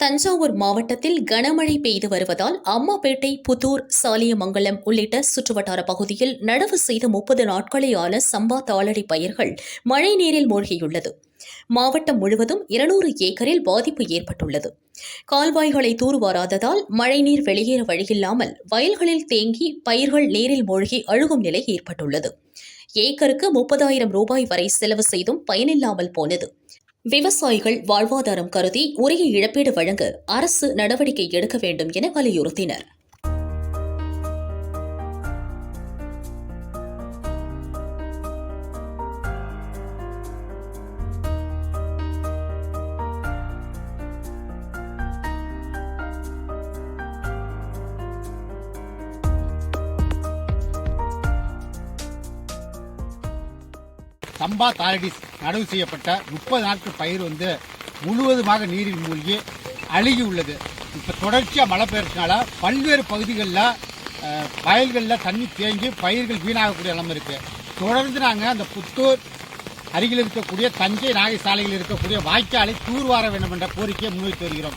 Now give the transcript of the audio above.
தஞ்சாவூர் மாவட்டத்தில் கனமழை பெய்து வருவதால் அம்மாபேட்டை புதூர் சாலியமங்கலம் உள்ளிட்ட சுற்றுவட்டார பகுதியில் நடவு செய்த முப்பது நாட்களையான சம்பா தாளடி பயிர்கள் மழை நீரில் மூழ்கியுள்ளது. மாவட்டம் முழுவதும் இருநூறு ஏக்கரில் பாதிப்பு ஏற்பட்டுள்ளது. கால்வாய்களை தூர்வாராததால் மழைநீர் வெளியேற வழியில்லாமல் வயல்களில் தேங்கி பயிர்கள் நீரில் மூழ்கி அழுகும் நிலை ஏற்பட்டுள்ளது. ஏக்கருக்கு முப்பதாயிரம் ரூபாய் வரை செலவு செய்தும் பயனில்லாமல் போனது. விவசாயிகள் வாழ்வாதாரம் கருதி உரிய இழப்பீடு வழங்க அரசு நடவடிக்கை எடுக்க வேண்டும் என வலியுறுத்தினர். சம்பா தாரடிஸ் நடவு செய்யப்பட்ட முப்பது நாட்கள் பயிர் வந்து முழுவதுமாக நீரில் மூழ்கி அழுகி உள்ளது இப்போ தொடர்ச்சியாக மழை பெய்யறதுனால பல்வேறு பகுதிகளில் வயல்களில் தண்ணி தேங்கி பயிர்கள் வீணாகக்கூடிய நிலைமை இருக்குது தொடர்ந்து நாங்கள் அந்த புத்தூர் அருகில் இருக்கக்கூடிய தஞ்சை நாகை சாலையில் இருக்கக்கூடிய வாய்க்காலை தூர்வார வேண்டும் என்ற கோரிக்கையை முன்வைத்து வருகிறோம்.